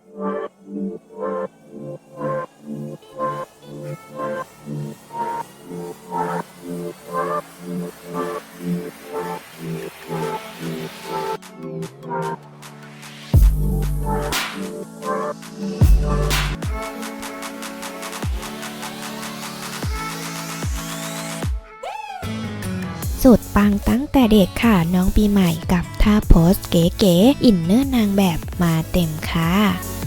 Thank you. สุดปังตั้งแต่เด็กค่ะ น้องปีใหม่กับท่าโพสเก๋ๆอินเนอร์นางแบบมาเต็มค่ะ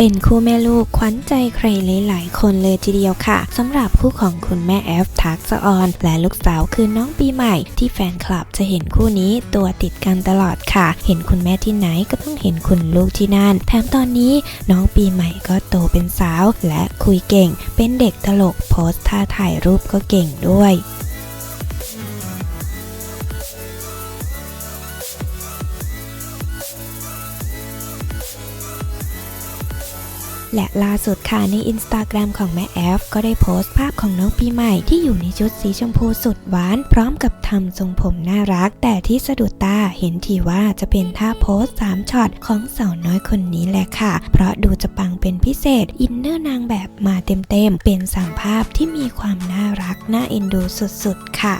เป็นคู่แม่ลูกขวัญใจใครหลายๆคนเลยทีเดียวค่ะสำหรับคู่ของคุณแม่แอฟทักษะออนและลูกสาวคือน้องปีใหม่ ที่แฟนคลับจะเห็นคู่นี้ตัวติดกันตลอดค่ะ เห็นคุณแม่ที่ไหนก็ต้องเห็นคุณลูกที่นั่น แถมตอนนี้น้องปีใหม่ก็โตเป็นสาว และคุยเก่ง เป็นเด็กตลกโพสท่าถ่ายรูปก็เก่งด้วย และล่าสุดค่ะในอินสตาแกรมของแม่แอฟก็ได้โพสต์ภาพของน้องปีใหม่ที่อยู่ในชุดสีชมพูสุดหวาน พร้อมกับทำทรงผมน่ารัก แต่ที่สะดุดตาเห็นทีว่าจะเป็นท่าโพสต์3ช็อตของสาวน้อยคนนี้แหละค่ะ เพราะดูจะปังเป็นพิเศษ อินเนอร์นางแบบมาเต็มๆ เป็นสามภาพที่มีความน่ารักน่าเอ็นดูสุดๆ ค่ะ